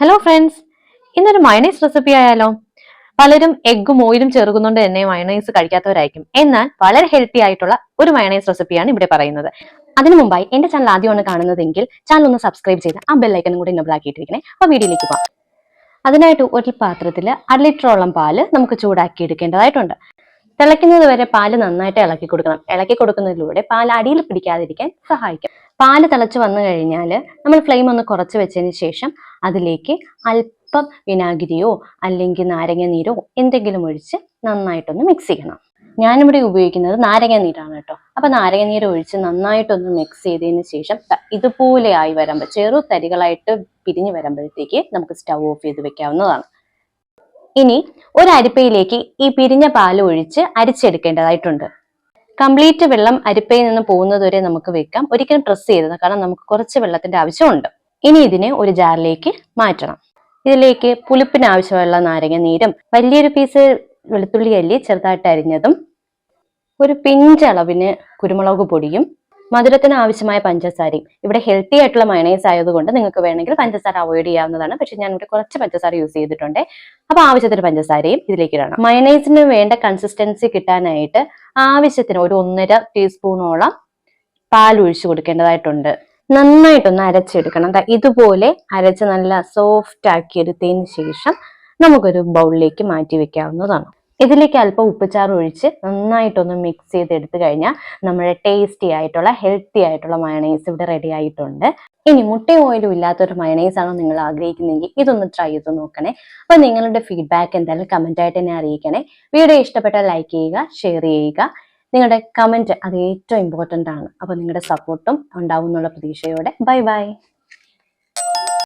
Hello friends ഇന്നൊരു mayonnaise recipe ആയാലോ? പലരും എഗ്ഗും ഓയിലും ചേർക്കുന്നുണ്ട് തന്നെ മയണൈസ് കഴിക്കാത്തവരായിരിക്കും. എന്നാൽ വളരെ ഹെൽത്തി ആയിട്ടുള്ള ഒരു മയണൈസ് റെസിപ്പിയാണ് ഇവിടെ പറയുന്നത്. അതിനു മുമ്പായി എന്റെ ചാനൽ ആദ്യമാണ് കാണുന്നതെങ്കിൽ ചാനൽ ഒന്ന് സബ്സ്ക്രൈബ് ചെയ്ത് ആ ബെല്ലൈക്കനും കൂടി എനബിൾ ആക്കിയിട്ടിരിക്കണേ. അപ്പൊ വീഡിയോയിലേക്ക് പോകാം അതിനായിട്ട് ഒരു പാത്രത്തിൽ അര ലിറ്ററോളം പാൽ നമുക്ക് ചൂടാക്കി എടുക്കേണ്ടതായിട്ടുണ്ട്. തിളയ്ക്കുന്നത് വരെ പാൽ നന്നായിട്ട് ഇളക്കി കൊടുക്കണം. ഇളക്കി കൊടുക്കുന്നതിലൂടെ പാൽ അടിയിൽ പിടിക്കാതിരിക്കാൻ സഹായിക്കും. പാൽ തിളച്ച് വന്നു കഴിഞ്ഞാൽ നമ്മൾ ഫ്ലെയിം ഒന്ന് കുറച്ച് വെച്ചതിന് ശേഷം അതിലേക്ക് അല്പം വിനാഗിരിയോ അല്ലെങ്കിൽ നാരങ്ങ നീരോ എന്തെങ്കിലും ഒഴിച്ച് നന്നായിട്ടൊന്ന് മിക്സ് ചെയ്യണം. ഞാനിവിടെ ഉപയോഗിക്കുന്നത് നാരങ്ങ നീരാണ് കേട്ടോ. അപ്പൊ നാരങ്ങ നീര് ഒഴിച്ച് നന്നായിട്ടൊന്ന് മിക്സ് ചെയ്തതിന് ശേഷം ഇതുപോലെ ആയി വരുമ്പോൾ ചെറു തരികളായിട്ട് പിരിഞ്ഞു വരുമ്പോഴത്തേക്ക് നമുക്ക് സ്റ്റൗ ഓഫ് ചെയ്ത് വെക്കാവുന്നതാണ്. ഇനി ഒരു അരിപ്പയിലേക്ക് ഈ പിരിഞ്ഞ പാൽ ഒഴിച്ച് അരിച്ചെടുക്കേണ്ടതായിട്ടുണ്ട്. കംപ്ലീറ്റ് വെള്ളം അരിപ്പയിൽ നിന്ന് പോകുന്നത് വരെ നമുക്ക് വെക്കാം. ഒരിക്കലും പ്രസ് ചെയ്തത് കാരണം നമുക്ക് കുറച്ച് വെള്ളത്തിന്റെ ആവശ്യമുണ്ട്. ഇനി ഇതിനെ ഒരു ജാറിലേക്ക് മാറ്റണം. ഇതിലേക്ക് പുളിപ്പിന് ആവശ്യമുള്ള നാരങ്ങ നീരും വലിയൊരു പീസ് വെളുത്തുള്ളി അല്ലി ചെറുതായിട്ട് അരിഞ്ഞതും ഒരു പിഞ്ചളവിന് കുരുമുളക് പൊടിയും മധുരത്തിന് ആവശ്യമായ പഞ്ചസാരയും. ഇവിടെ ഹെൽത്തി ആയിട്ടുള്ള മയണൈസ് ആയതുകൊണ്ട് നിങ്ങൾക്ക് വേണമെങ്കിൽ പഞ്ചസാര അവോയ്ഡ് ചെയ്യാവുന്നതാണ്. പക്ഷെ ഞാൻ ഇവിടെ കുറച്ച് പഞ്ചസാര യൂസ് ചെയ്തിട്ടുണ്ട്. അപ്പൊ ആവശ്യത്തിന് പഞ്ചസാരയും ഇതിലേക്ക് ഇടണം. മയണൈസിന് വേണ്ട കൺസിസ്റ്റൻസി കിട്ടാനായിട്ട് ആവശ്യത്തിന് ഒരു ഒന്നര ടീസ്പൂണോളം പാൽ ഒഴിച്ചു കൊടുക്കേണ്ടതായിട്ടുണ്ട്. നന്നായിട്ടൊന്ന് അരച്ചെടുക്കണം. ഇതുപോലെ അരച്ച് നല്ല സോഫ്റ്റ് ആക്കി എടുത്തതിന് ശേഷം നമുക്കൊരു ബൗളിലേക്ക് മാറ്റി വെക്കാവുന്നതാണ്. ഇതിലേക്ക് അല്പം ഉപ്പുചാറ് ഒഴിച്ച് നന്നായിട്ടൊന്ന് മിക്സ് ചെയ്ത് എടുത്തു കഴിഞ്ഞാൽ നമ്മുടെ ടേസ്റ്റി ആയിട്ടുള്ള ഹെൽത്തി ആയിട്ടുള്ള മയണൈസ് ഇവിടെ റെഡി ആയിട്ടുണ്ട്. ഇനി മുട്ടയും ഓയിലും ഇല്ലാത്തൊരു മയണൈസ് ആണോ നിങ്ങൾ ആഗ്രഹിക്കുന്നെങ്കിൽ ഇതൊന്ന് ട്രൈ ചെയ്ത് നോക്കണേ. അപ്പൊ നിങ്ങളുടെ ഫീഡ്ബാക്ക് എന്തായാലും കമന്റ് ആയിട്ട് എന്നെ അറിയിക്കണേ. വീഡിയോ ഇഷ്ടപ്പെട്ടാൽ ലൈക്ക് ചെയ്യുക ഷെയർ ചെയ്യുക. നിങ്ങളുടെ കമന്റ് അത് ഏറ്റവും ഇമ്പോർട്ടന്റ് ആണ്. അപ്പൊ നിങ്ങളുടെ സപ്പോർട്ടും ഉണ്ടാവും എന്നുള്ള പ്രതീക്ഷയോടെ. Bye bye